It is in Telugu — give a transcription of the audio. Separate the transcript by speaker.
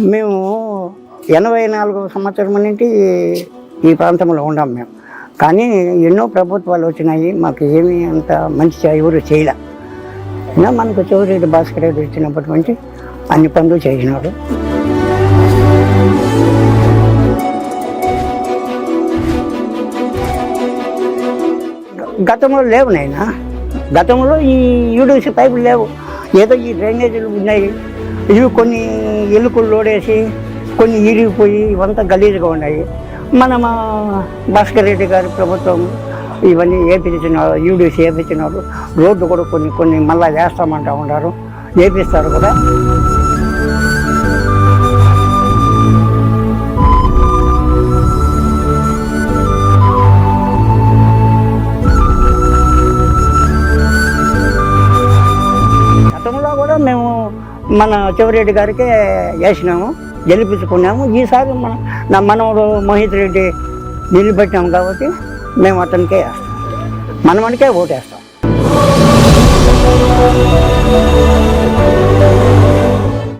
Speaker 1: మేము ఎనభై నాలుగు సంవత్సరం నుండి ఈ ప్రాంతంలో ఉన్నాం మేము. కానీ ఎన్నో ప్రభుత్వాలు వచ్చినాయి మాకు ఏమీ అంత మంచి ఎవరు చేయలే. మనకు చౌరెడ్డి భాస్కర్ రెడ్డి వచ్చినప్పటి నుంచి అన్ని పనులు చేసినాడు. గతంలో లేవు నైనా గతంలో ఈ యూడిసి పైపులు లేవు. ఏదో ఈ డ్రైనేజీలు ఉన్నాయి. ఇవి కొన్ని ఎలుకలు లోడేసి కొన్ని ఇరిగిపోయి ఇవంతా గలీజ్గా ఉన్నాయి. మన మా భాస్కర్ రెడ్డి గారి ప్రభుత్వం ఇవన్నీ వేపించినారు యూడిసి వేపించినారు రోడ్డు కూడా కొన్ని కొన్ని మళ్ళీ వేస్తామంటా ఉన్నారు. వేపిస్తారు కూడా గతంలో కూడా మేము మన చివరెడ్డి గారికి వేసినాము గెలిపించుకున్నాము. ఈసారి మన నా మనవడు మోహిత్ రెడ్డి నిలబెట్టాము కాబట్టి మేము అతనికే వేస్తాం. మనమనికే ఓటేస్తాం.